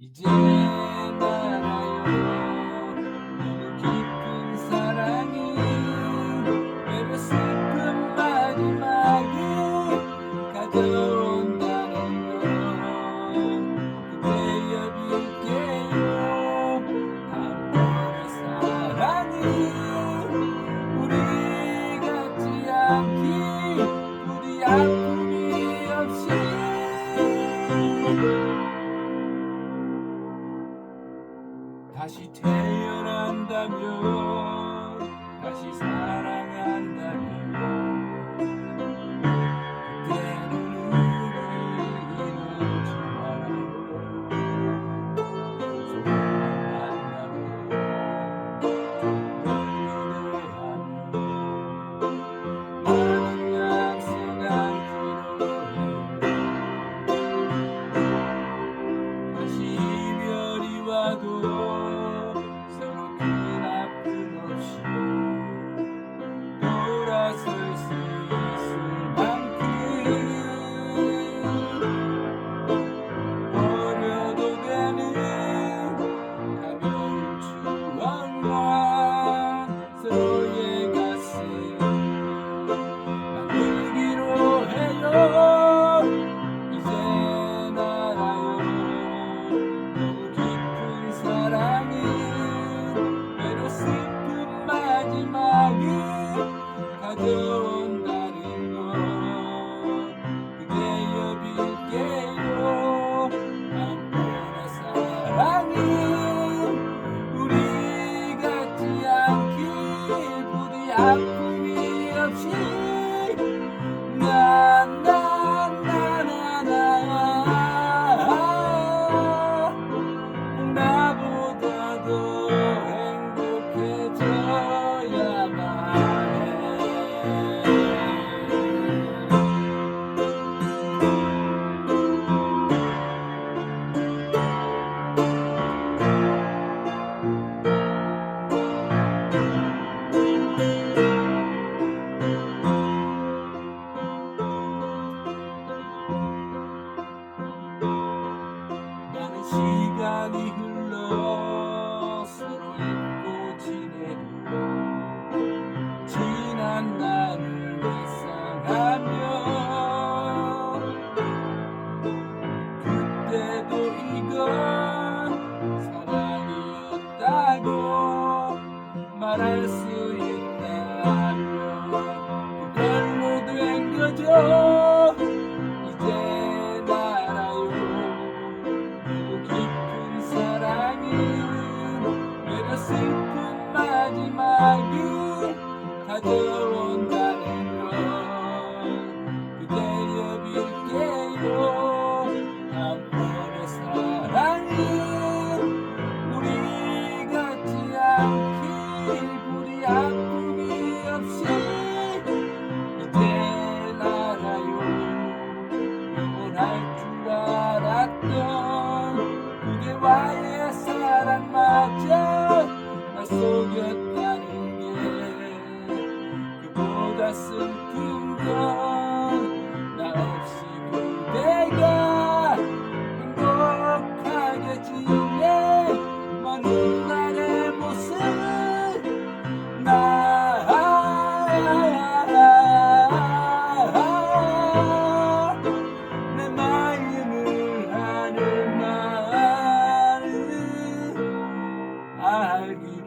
You did. 다시 태어난다면 다시 사랑한다면. 시간이 흘러 서로 잊고 지내도 지난 날을 이상하며 그때도 이건 사랑이었다고 말할 수 마지막이 다가오 가슴 건나 없이 그대가 행복하게 지내. 먼 훗날의 모습은 나 알기